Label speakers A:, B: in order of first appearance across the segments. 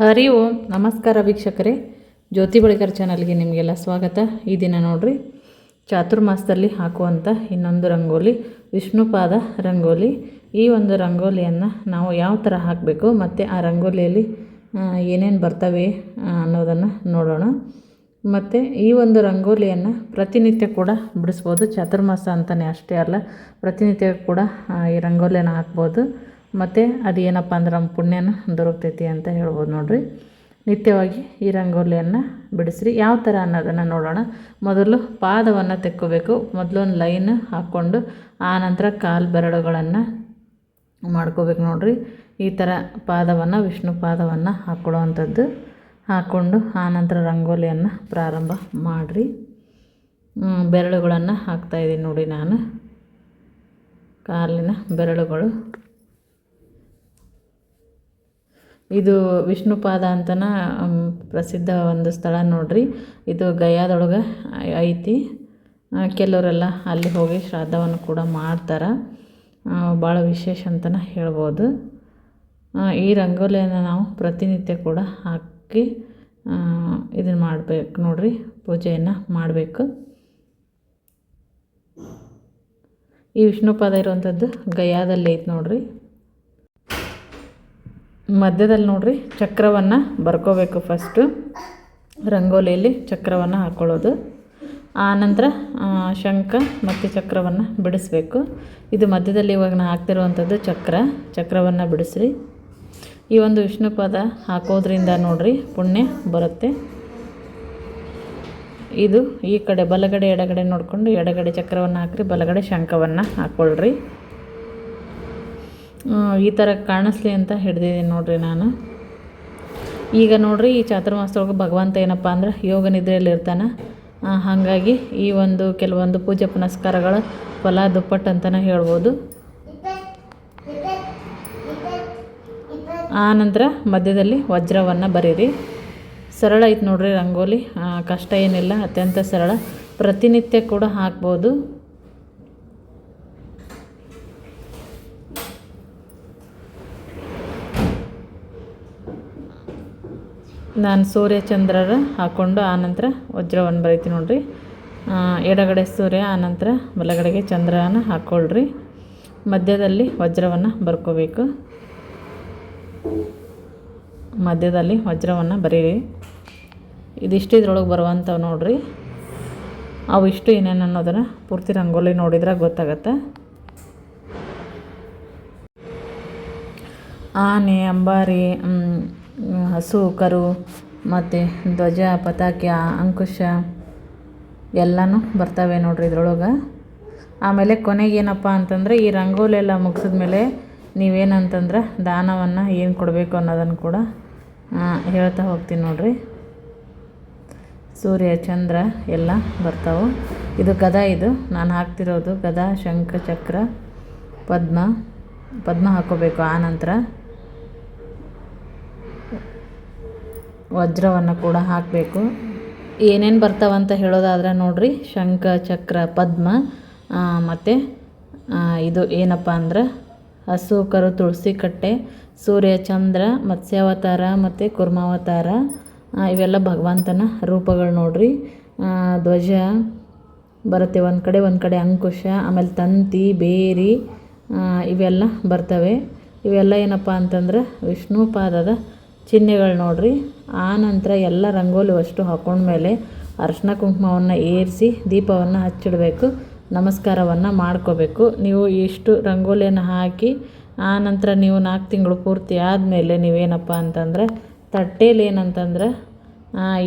A: ಹರಿ ಓಂ. ನಮಸ್ಕಾರ ವೀಕ್ಷಕರೇ. ಜ್ಯೋತಿ ಬಳಿಕರ್ ಚಾನಲ್ಗೆ ನಿಮಗೆಲ್ಲ ಸ್ವಾಗತ. ಈ ದಿನ ನೋಡ್ರಿ, ಚಾತುರ್ಮಾಸದಲ್ಲಿ ಹಾಕುವಂಥ ಇನ್ನೊಂದು ರಂಗೋಲಿ, ವಿಷ್ಣುಪಾದ ರಂಗೋಲಿ. ಈ ಒಂದು ರಂಗೋಲಿಯನ್ನು ನಾವು ಯಾವ ಥರ ಹಾಕಬೇಕು, ಮತ್ತು ಆ ರಂಗೋಲಿಯಲ್ಲಿ ಏನೇನು ಬರ್ತವೆ ಅನ್ನೋದನ್ನು ನೋಡೋಣ. ಮತ್ತು ಈ ಒಂದು ರಂಗೋಲಿಯನ್ನು ಪ್ರತಿನಿತ್ಯ ಕೂಡ ಬಿಡಿಸ್ಬೋದು. ಚಾತುರ್ಮಾಸ ಅಂತಲೇ ಅಷ್ಟೇ ಅಲ್ಲ, ಪ್ರತಿನಿತ್ಯ ಕೂಡ ಈ ರಂಗೋಲಿಯನ್ನು ಹಾಕ್ಬೋದು. ಮತ್ತು ಅದು ಏನಪ್ಪ ಅಂದ್ರೆ ನಮ್ಮ ಪುಣ್ಯನ ದೊರಕ್ತೈತಿ ಅಂತ ಹೇಳ್ಬೋದು ನೋಡಿರಿ. ನಿತ್ಯವಾಗಿ ಈ ರಂಗೋಲಿಯನ್ನು ಬಿಡಿಸ್ರಿ. ಯಾವ ಥರ ಅನ್ನೋದನ್ನು ನೋಡೋಣ. ಮೊದಲು ಪಾದವನ್ನು ತೆಕ್ಕೋಬೇಕು. ಒಂದು ಲೈನ್ ಹಾಕ್ಕೊಂಡು ಆನಂತರ ಕಾಲು ಬೆರಳುಗಳನ್ನು ಮಾಡ್ಕೋಬೇಕು ನೋಡಿರಿ. ಈ ಥರ ಪಾದವನ್ನು, ವಿಷ್ಣು ಪಾದವನ್ನು ಹಾಕ್ಕೊಳ್ಳೋ ಹಾಕ್ಕೊಂಡು ಆನಂತರ ರಂಗೋಲಿಯನ್ನು ಪ್ರಾರಂಭ ಮಾಡಿರಿ. ಬೆರಳುಗಳನ್ನು ಹಾಕ್ತಾಯಿದ್ದೀನಿ ನೋಡಿ ನಾನು. ಕಾಲಿನ ಬೆರಳುಗಳು. ಇದು ವಿಷ್ಣುಪಾದ ಅಂತನ ಪ್ರಸಿದ್ಧ ಒಂದು ಸ್ಥಳ ನೋಡ್ರಿ. ಇದು ಗಯಾದೊಳಗೆ ಐತಿ. ಕೆಲವರೆಲ್ಲ ಅಲ್ಲಿ ಹೋಗಿ ಶ್ರಾದ್ದವನ್ನು ಕೂಡ ಮಾಡ್ತಾರೆ. ಭಾಳ ವಿಶೇಷ ಅಂತನೇ ಹೇಳ್ಬೋದು. ಈ ರಂಗೋಲಿಯನ್ನು ನಾವು ಪ್ರತಿನಿತ್ಯ ಕೂಡ ಹಾಕಿ ಇದನ್ನು ಮಾಡಬೇಕು ನೋಡ್ರಿ, ಪೂಜೆಯನ್ನು ಮಾಡಬೇಕು. ಈ ವಿಷ್ಣುಪಾದ ಇರುವಂಥದ್ದು ಗಯಾದಲ್ಲಿ ಐತೆ ನೋಡ್ರಿ. ಮಧ್ಯದಲ್ಲಿ ನೋಡ್ರಿ, ಚಕ್ರವನ್ನು ಬರ್ಕೋಬೇಕು ಫಸ್ಟು ರಂಗೋಲಿಯಲ್ಲಿ ಚಕ್ರವನ್ನು ಹಾಕ್ಕೊಳ್ಳೋದು ಆನಂತರ ಶಂಖ ಮತ್ತು ಚಕ್ರವನ್ನು ಬಿಡಿಸ್ಬೇಕು. ಇದು ಮಧ್ಯದಲ್ಲಿ ಇವಾಗ ನಾನು ಹಾಕ್ತಿರುವಂಥದ್ದು ಚಕ್ರ. ಚಕ್ರವನ್ನು ಬಿಡಿಸ್ರಿ. ಈ ಒಂದು ವಿಷ್ಣು ಪದ ಹಾಕೋದ್ರಿಂದ ನೋಡ್ರಿ ಪುಣ್ಯ ಬರುತ್ತೆ. ಇದು ಈ ಕಡೆ ಬಲಗಡೆ ಎಡಗಡೆ ನೋಡಿಕೊಂಡು ಎಡಗಡೆ ಚಕ್ರವನ್ನು ಹಾಕ್ರಿ, ಬಲಗಡೆ ಶಂಖವನ್ನು ಹಾಕ್ಕೊಳ್ರಿ ಈ ಥರ ಕಾಣಿಸ್ಲಿ ಅಂತ ಹಿಡ್ದಿದ್ದೀನಿ ನೋಡಿರಿ ನಾನು. ಈಗ ನೋಡ್ರಿ ಈ ಚಾತುರ್ಮಾಸದೊಳಗೆ ಭಗವಂತ ಏನಪ್ಪ ಅಂದ್ರೆ ಯೋಗ ನಿದ್ರೆಯಲ್ಲಿ ಇರ್ತಾನೆ. ಹಾಗಾಗಿ ಈ ಒಂದು ಕೆಲವೊಂದು ಪೂಜೆ ಪುನಸ್ಕಾರಗಳ ಫಲ ದುಪ್ಪಟ್ಟು ಅಂತಲೇ ಹೇಳ್ಬೋದು. ಆನಂತರ ಮಧ್ಯದಲ್ಲಿ ವಜ್ರವನ್ನು ಬರೀರಿ. ಸರಳ ಐತೆ ನೋಡ್ರಿ ರಂಗೋಲಿ. ಕಷ್ಟ ಏನಿಲ್ಲ, ಅತ್ಯಂತ ಸರಳ. ಪ್ರತಿನಿತ್ಯ ಕೂಡ ಹಾಕ್ಬೋದು. ನಾನು ಸೂರ್ಯಚಂದ್ರರ ಹಾಕ್ಕೊಂಡು ಆನಂತರ ವಜ್ರವನ್ನು ಬರೀತೀನಿ ನೋಡಿರಿ. ಎಡಗಡೆ ಸೂರ್ಯ ಆನಂತರ ಬಲಗಡೆಗೆ ಚಂದ್ರನ ಹಾಕ್ಕೊಳ್ರಿ. ಮಧ್ಯದಲ್ಲಿ ವಜ್ರವನ್ನು ಬರ್ಕೋಬೇಕು. ಮಧ್ಯದಲ್ಲಿ ವಜ್ರವನ್ನು ಬರೀರಿ. ಇದಿಷ್ಟು ಇದ್ರೊಳಗೆ ಬರುವಂಥವು ನೋಡಿರಿ. ಅವು ಇಷ್ಟು ಏನೇನು ಅನ್ನೋದನ್ನು ಪೂರ್ತಿ ರಂಗೋಲಿ ನೋಡಿದ್ರೆ ಗೊತ್ತಾಗತ್ತೆ. ಆನೆ, ಅಂಬಾರಿ ಹಸು, ಕರು ಮತ್ತು ಧ್ವಜ, ಪತಾಕೆ, ಅಂಕುಶ ಎಲ್ಲನೂ ಬರ್ತವೆ ನೋಡಿರಿ ಇದ್ರೊಳಗೆ. ಆಮೇಲೆ ಕೊನೆಗೆ ಏನಪ್ಪ ಅಂತಂದರೆ ಈ ರಂಗೋಲಿ ಎಲ್ಲ ಮುಗಿಸಿದ ಮೇಲೆ ನೀವೇನಂತಂದ್ರೆ ದಾನವನ್ನು ಏನು ಕೊಡಬೇಕು ಅನ್ನೋದನ್ನು ಕೂಡ ಹೇಳ್ತಾ ಹೋಗ್ತೀನಿ ನೋಡಿರಿ. ಸೂರ್ಯ, ಚಂದ್ರ ಎಲ್ಲ ಬರ್ತಾವೆ. ಇದು ಗದ ಇದು. ನಾನು ಹಾಕ್ತಿರೋದು ಗದ, ಶಂಖ, ಚಕ್ರ, ಪದ್ಮ. ಪದ್ಮ ಹಾಕೋಬೇಕು ಆನಂತರ ವಜ್ರವನ್ನು ಕೂಡ ಹಾಕಬೇಕು. ಏನೇನು ಬರ್ತಾವಂತ ಹೇಳೋದಾದ್ರೆ ನೋಡಿರಿ, ಶಂಖ, ಚಕ್ರ, ಪದ್ಮ ಮತ್ತು ಇದು ಏನಪ್ಪ ಅಂದ್ರೆ ಹಸು, ಕರು, ತುಳಸಿ ಕಟ್ಟೆ, ಸೂರ್ಯ, ಚಂದ್ರ, ಮತ್ಸ್ಯಾವತಾರ, ಮತ್ತು ಕುರ್ಮಾವತಾರ ಇವೆಲ್ಲ ಭಗವಂತನ ರೂಪಗಳು ನೋಡಿರಿ. ಧ್ವಜ ಬರುತ್ತೆ ಒಂದು ಕಡೆ ಒಂದು ಕಡೆ ಅಂಕುಶ, ಆಮೇಲೆ ತಂತಿ, ಬೇರಿ ಇವೆಲ್ಲ ಬರ್ತವೆ. ಇವೆಲ್ಲ ಏನಪ್ಪ ಅಂತಂದ್ರೆ ವಿಷ್ಣು ಪಾದದ ಚಿಹ್ನೆಗಳು ನೋಡ್ರಿ. ಆ ನಂತರ ಎಲ್ಲ ರಂಗೋಲಿ ಅಷ್ಟು ಹಾಕೊಂಡ್ಮೇಲೆ ಅರ್ಶಿನ ಕುಂಕುಮವನ್ನು ಏರಿಸಿ ದೀಪವನ್ನು ಹಚ್ಚಿಡಬೇಕು. ನಮಸ್ಕಾರವನ್ನು ಮಾಡ್ಕೋಬೇಕು. ನೀವು ಇಷ್ಟು ರಂಗೋಲಿಯನ್ನು ಹಾಕಿ, ಆ ನಂತರ ನೀವು ನಾಲ್ಕು ತಿಂಗಳು ಪೂರ್ತಿ ಆದಮೇಲೆ ನೀವೇನಪ್ಪ ಅಂತಂದ್ರೆ ತಟ್ಟೇಲಿ ಏನಂತಂದ್ರೆ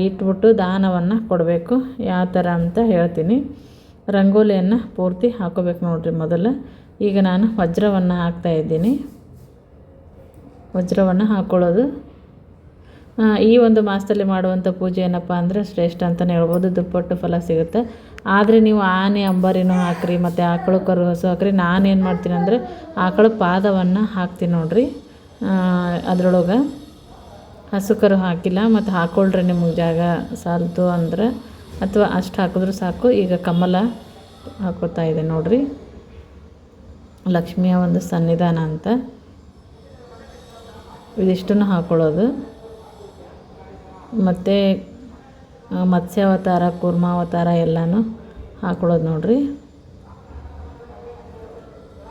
A: ಇಟ್ಬಿಟ್ಟು ದಾನವನ್ನು ಕೊಡಬೇಕು. ಯಾವ ಥರ ಅಂತ ಹೇಳ್ತೀನಿ. ರಂಗೋಲಿಯನ್ನು ಪೂರ್ತಿ ಹಾಕೋಬೇಕು ನೋಡಿರಿ ಮೊದಲು. ಈಗ ನಾನು ವಜ್ರವನ್ನು ಹಾಕ್ತಾಯಿದ್ದೀನಿ ವಜ್ರವನ್ನು ಹಾಕ್ಕೊಳ್ಳೋದು ಈ ಒಂದು ಮಾಸದಲ್ಲಿ ಮಾಡುವಂಥ ಪೂಜೆ ಏನಪ್ಪ ಅಂದರೆ ಶ್ರೇಷ್ಠ ಅಂತಲೇ ಹೇಳ್ಬೋದು. ದುಪ್ಪಟ್ಟು ಫಲ ಸಿಗುತ್ತೆ. ಆದರೆ ನೀವು ಆನೆ, ಅಂಬಾರಿನೂ ಹಾಕ್ರಿ, ಮತ್ತು ಆಕಳು ಕರು ಹಸು ಹಾಕ್ರಿ. ನಾನೇನು ಮಾಡ್ತೀನಿ ಅಂದರೆ ಆಕಳ ಪಾದವನ್ನು ಹಾಕ್ತೀನಿ ನೋಡ್ರಿ. ಅದರೊಳಗೆ ಹಸು ಕರು ಹಾಕಿಲ್ಲ, ಮತ್ತು ಹಾಕ್ಕೊಳ್ರಿ ನಿಮಗೆ ಜಾಗ ಸಾಲ್ತು ಅಂದ್ರೆ, ಅಥವಾ ಅಷ್ಟು ಹಾಕಿದ್ರೂ ಸಾಕು. ಈಗ ಕಮಲ ಹಾಕೋತಾ ಇದೆ ನೋಡ್ರಿ. ಲಕ್ಷ್ಮಿಯ ಒಂದು ಸನ್ನಿಧಾನ ಅಂತ. ಇದಿಷ್ಟನ್ನು ಹಾಕ್ಕೊಳ್ಳೋದು ಮತ್ತು ಮತ್ಸ್ಯಾವತಾರ, ಕೂರ್ಮಾವತಾರ ಎಲ್ಲನೂ ಹಾಕೊಳ್ಳೋದು ನೋಡಿರಿ.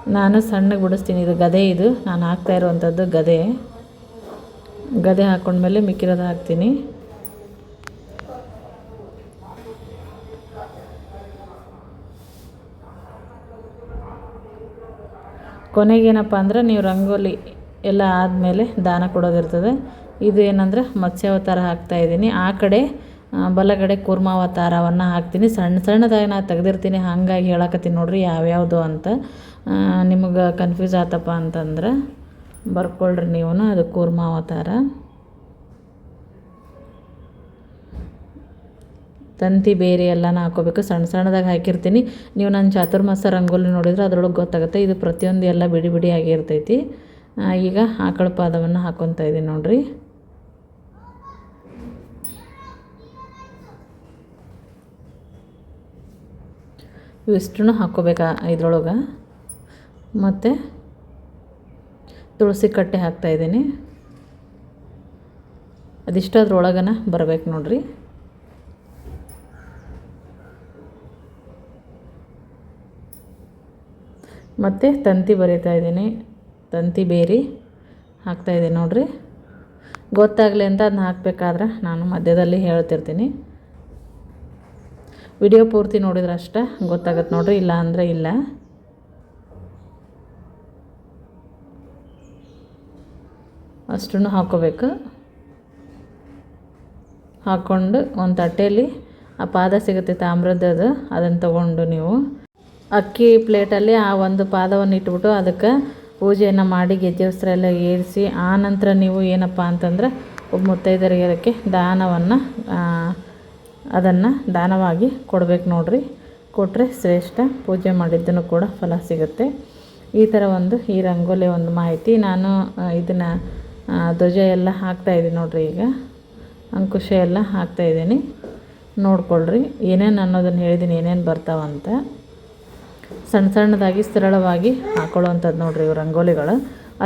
A: ನಾನು ಸಣ್ಣಗೆ ಬಿಡಿಸ್ತೀನಿ ಇದು ಗದೆ ಇದು. ನಾನು ಹಾಕ್ತಾ ಇರುವಂಥದ್ದು ಗದೆ. ಗದೆ ಹಾಕ್ಕೊಂಡ್ಮೇಲೆ ಮಿಕ್ಕಿರೋದು ಹಾಕ್ತೀನಿ. ಕೊನೆಗೇನಪ್ಪ ಅಂದ್ರೆ, ನೀವು ರಂಗೋಲಿ ಎಲ್ಲ ಆದಮೇಲೆ ದಾನ ಕೊಡೋದಿರ್ತದೆ. ಇದು ಏನಂದ್ರೆ ಮತ್ಸ್ಯಾವತಾರ ಹಾಕ್ತಾಯಿದ್ದೀನಿ ಆ ಕಡೆ ಬಲಗಡೆ ಕೂರ್ಮಾವತಾರವನ್ನು ಹಾಕ್ತೀನಿ. ಸಣ್ಣ ಸಣ್ಣದಾಗಿ ನಾನು ತೆಗ್ದಿರ್ತೀನಿ. ಹಾಗಾಗಿ ಹೇಳಕತ್ತೀನಿ ನೋಡಿರಿ ಯಾವ್ಯಾವುದು ಅಂತ. ನಿಮಗೆ ಕನ್ಫ್ಯೂಸ್ ಆತಪ್ಪ ಅಂತಂದ್ರೆ ಬರ್ಕೊಳ್ರಿ ನೀವು ಅದು ಕೂರ್ಮಾವತಾರ. ತಂತಿ ಬೇರೆ ಎಲ್ಲನ ಹಾಕೋಬೇಕು. ಸಣ್ಣ ಸಣ್ಣದಾಗಿ ಹಾಕಿರ್ತೀನಿ. ನೀವು ನನ್ನ ಚಾತುರ್ಮಾಸ ರಂಗೋಲಿ ನೋಡಿದ್ರೆ ಅದ್ರೊಳಗೆ ಗೊತ್ತಾಗುತ್ತೆ. ಇದು ಪ್ರತಿಯೊಂದು ಎಲ್ಲ ಬಿಡಿ ಬಿಡಿ ಆಗಿರ್ತೈತಿ. ಈಗ ಆಕಳ ಪಾದವನ್ನು ಹಾಕ್ಕೊತಾ ಇದ್ದೀನಿ ನೋಡಿರಿ. ಇವಿಷ್ಟೂ ಹಾಕ್ಕೋಬೇಕು ಇದ್ರೊಳಗೆ? ಮತ್ತು ತುಳಸಿ ಕಟ್ಟೆ ಹಾಕ್ತಾಯಿದ್ದೀನಿ ಅದಿಷ್ಟು ಅದ್ರೊಳಗನ ಬರಬೇಕು ನೋಡಿರಿ. ಮತ್ತು ತಂತಿ ಬರಿತಾ ಇದ್ದೀನಿ. ತಂತಿ ಬೇರಿ ಹಾಕ್ತಾಯಿದ್ದೀನಿ ನೋಡಿರಿ. ಗೊತ್ತಾಗಲಿ ಅಂತ ಅದನ್ನ ಹಾಕಬೇಕಾದ್ರೆ ನಾನು ಮಧ್ಯದಲ್ಲಿ ಹೇಳ್ತಿರ್ತೀನಿ. ವಿಡಿಯೋ ಪೂರ್ತಿ ನೋಡಿದ್ರೆ ಅಷ್ಟೇ ಗೊತ್ತಾಗತ್ತೆ ನೋಡ್ರಿ, ಇಲ್ಲ ಅಂದರೆ ಇಲ್ಲ. ಅಷ್ಟನ್ನು ಹಾಕ್ಕೋಬೇಕು ಹಾಕ್ಕೊಂಡು ಒಂದು ತಟ್ಟೆಯಲ್ಲಿ ಆ ಪಾದ ಸಿಗುತ್ತೆ ತಾಮ್ರದ್ದು, ಅದನ್ನು ತಗೊಂಡು ನೀವು. ಅಕ್ಕಿ ಪ್ಲೇಟಲ್ಲಿ ಆ ಒಂದು ಪಾದವನ್ನು ಇಟ್ಬಿಟ್ಟು ಅದಕ್ಕೆ ಪೂಜೆಯನ್ನು ಮಾಡಿ ಗೆಜ್ಜೆ ವಸ್ತ್ರ ಎಲ್ಲ ಏರಿಸಿ, ಆ ನಂತರ ನೀವು ಏನಪ್ಪ ಅಂತಂದ್ರೆ, ಒಬ್ಬ ಮುತ್ತೈದರಿಗೆ ಅದಕ್ಕೆ ದಾನವನ್ನು ಅದನ್ನು ದಾನವಾಗಿ ಕೊಡಬೇಕು ನೋಡ್ರಿ. ಕೊಟ್ಟರೆ ಶ್ರೇಷ್ಠ, ಪೂಜೆ ಮಾಡಿದ್ದನ್ನು ಕೂಡ ಫಲ ಸಿಗುತ್ತೆ. ಈ ಥರ ಒಂದು ಈ ರಂಗೋಲಿ ಒಂದು ಮಾಹಿತಿ. ನಾನು ಇದನ್ನು ಧ್ವಜ ಎಲ್ಲ ಹಾಕ್ತಾಯಿದ್ದೀನಿ ನೋಡಿರಿ ಈಗ. ಅಂಕುಶ ಎಲ್ಲ ಹಾಕ್ತಾಯಿದ್ದೀನಿ ನೋಡ್ಕೊಳ್ರಿ. ಏನೇನು ಅನ್ನೋದನ್ನು ಹೇಳಿದ್ದೀನಿ ಏನೇನು ಬರ್ತಾವಂತ ಸಣ್ಣ ಸಣ್ಣದಾಗಿ ಸರಳವಾಗಿ ಹಾಕೊಳ್ಳುವಂಥದ್ದು ನೋಡಿರಿ ಇವು ರಂಗೋಲಿಗಳು.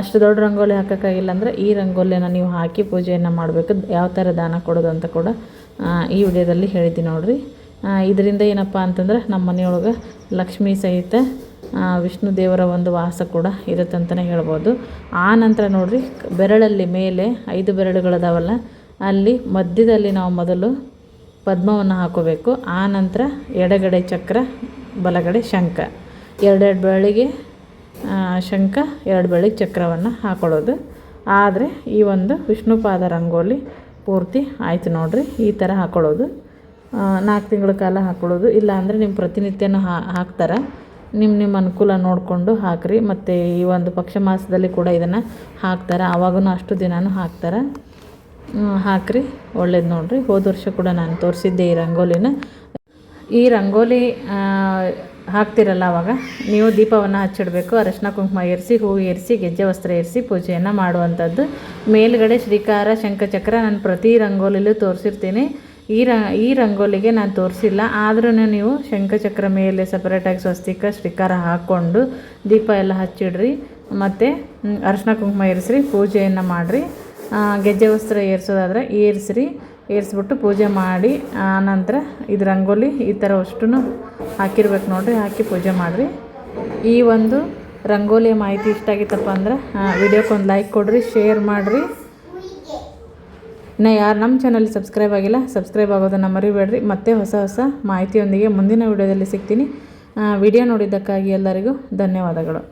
A: ಅಷ್ಟು ದೊಡ್ಡ ರಂಗೋಲಿ ಹಾಕೋಕ್ಕಾಗಿಲ್ಲ ಅಂದರೆ ಈ ರಂಗೋಲಿಯನ್ನು ನೀವು ಹಾಕಿ ಪೂಜೆಯನ್ನು ಮಾಡಬೇಕು. ಯಾವ ಥರ ದಾನ ಕೊಡೋದು ಅಂತ ಕೂಡ ಈ ವಿಡಿಯೋದಲ್ಲಿ ಹೇಳಿದ್ದೀನಿ ನೋಡಿರಿ. ಇದರಿಂದ ಏನಪ್ಪ ಅಂತಂದ್ರೆ ನಮ್ಮ ಮನೆಯೊಳಗೆ ಲಕ್ಷ್ಮೀ ಸಹಿತ ವಿಷ್ಣು ದೇವರ ಒಂದು ವಾಸ ಕೂಡ ಇರುತ್ತೆ ಅಂತಲೇ ಹೇಳ್ಬೋದು. ಆ ನಂತರ ನೋಡಿರಿ, ಬೆರಳಲ್ಲಿ ಮೇಲೆ ಐದು ಬೆರಳುಗಳದಾವಲ್ಲ, ಅಲ್ಲಿ ಮಧ್ಯದಲ್ಲಿ ನಾವು ಮೊದಲು ಪದ್ಮವನ್ನು ಹಾಕೋಬೇಕು. ಆ ನಂತರ ಎಡಗಡೆ ಚಕ್ರ, ಬಲಗಡೆ ಶಂಖ. ಎರಡೆರಡು ಬೆರಳಿಗೆ ಶಂಖ ಎರಡು ಬಳಿ ಚಕ್ರವನ್ನು ಹಾಕೊಳ್ಳೋದು. ಆದರೆ ಈ ಒಂದು ವಿಷ್ಣುಪಾದ ರಂಗೋಲಿ ಪೂರ್ತಿ ಆಯಿತು ನೋಡಿರಿ, ಈ ಥರ ಹಾಕೊಳ್ಳೋದು. ನಾಲ್ಕು ತಿಂಗಳ ಕಾಲ ಹಾಕೊಳ್ಳೋದು. ಇಲ್ಲ ಅಂದರೆ ನಿಮ್ಮ ಪ್ರತಿನಿತ್ಯನೂ ಹಾಕ್ತಾರೆ. ನಿಮ್ಮ ನಿಮ್ಮ ಅನುಕೂಲ ನೋಡಿಕೊಂಡು ಹಾಕಿರಿ. ಮತ್ತು ಈ ಒಂದು ಪಕ್ಷ ಮಾಸದಲ್ಲಿ ಕೂಡ ಇದನ್ನು ಹಾಕ್ತಾರೆ. ಆವಾಗೂ ಅಷ್ಟು ದಿನವೂ ಹಾಕ್ತಾರೆ. ಹಾಕಿರಿ. ಒಳ್ಳೇದು ನೋಡಿರಿ. ಹೋದ ವರ್ಷ ಕೂಡ ನಾನು ತೋರಿಸಿದ್ದೆ ಈ ರಂಗೋಲಿನ. ಈ ರಂಗೋಲಿ ಹಾಕ್ತಿರಲ್ಲ ಅವಾಗ? ನೀವು ದೀಪವನ್ನು ಹಚ್ಚಿಡಬೇಕು, ಅರಶಿನ ಕುಂಕುಮ ಏರಿಸಿ ಹೂವು ಏರಿಸಿ, ಗೆಜ್ಜೆ ವಸ್ತ್ರ ಏರಿಸಿ, ಪೂಜೆಯನ್ನು ಮಾಡುವಂಥದ್ದು. ಮೇಲುಗಡೆ ಶ್ರೀಕಾರ, ಶಂಖಚಕ್ರ, ನಾನು ಪ್ರತಿ ರಂಗೋಲಿಲೂ ತೋರಿಸಿರ್ತೀನಿ. ಈ ರ, ಈ ರಂಗೋಲಿಗೆ ನಾನು ತೋರಿಸಿಲ್ಲ. ಆದ್ರೂ ನೀವು ಶಂಖಚಕ್ರ ಮೇಲೆ ಸಪ್ರೇಟಾಗಿ ಸ್ವಸ್ತಿಕ, ಶ್ರೀಕಾರ ಹಾಕ್ಕೊಂಡು ದೀಪ ಎಲ್ಲ ಹಚ್ಚಿಡ್ರಿ. ಮತ್ತು ಅರಶಿನ ಕುಂಕುಮ ಏರಿಸ್ರಿ, ಪೂಜೆಯನ್ನು ಮಾಡಿರಿ. ಗೆಜ್ಜೆ ವಸ್ತ್ರ ಏರಿಸೋದಾದ್ರೆ ಏರಿಸ್ರಿ. ಏರಿಸ್ಬಿಟ್ಟು ಪೂಜೆ ಮಾಡಿ ಆನಂತರ ಇದು ರಂಗೋಲಿ ಈ ಥರ ಅಷ್ಟು ಹಾಕಿರ್ಬೇಕು ನೋಡಿರಿ, ಹಾಕಿ ಪೂಜೆ ಮಾಡಿರಿ. ಈ ಒಂದು ರಂಗೋಲಿಯ ಮಾಹಿತಿ ಇಷ್ಟ ಆಗಿತ್ತಪ್ಪ ಅಂದ್ರೆ ವಿಡಿಯೋಕ್ಕೊಂದು ಲೈಕ್ ಕೊಡಿರಿ ಶೇರ್ ಮಾಡಿರಿ. ಇನ್ನು ಯಾರು ನಮ್ಮ ಚಾನಲ್ ಸಬ್ಸ್ಕ್ರೈಬ್ ಆಗಿಲ್ಲ ಸಬ್ಸ್ಕ್ರೈಬ್ ಆಗೋದನ್ನು ಮರಿಬೇಡ್ರಿ. ಮತ್ತೆ ಹೊಸ ಹೊಸ ಮಾಹಿತಿಯೊಂದಿಗೆ ಮುಂದಿನ ವಿಡಿಯೋದಲ್ಲಿ ಸಿಗ್ತೀನಿ. ವಿಡಿಯೋ ನೋಡಿದ್ದಕ್ಕಾಗಿ ಎಲ್ಲರಿಗೂ ಧನ್ಯವಾದಗಳು.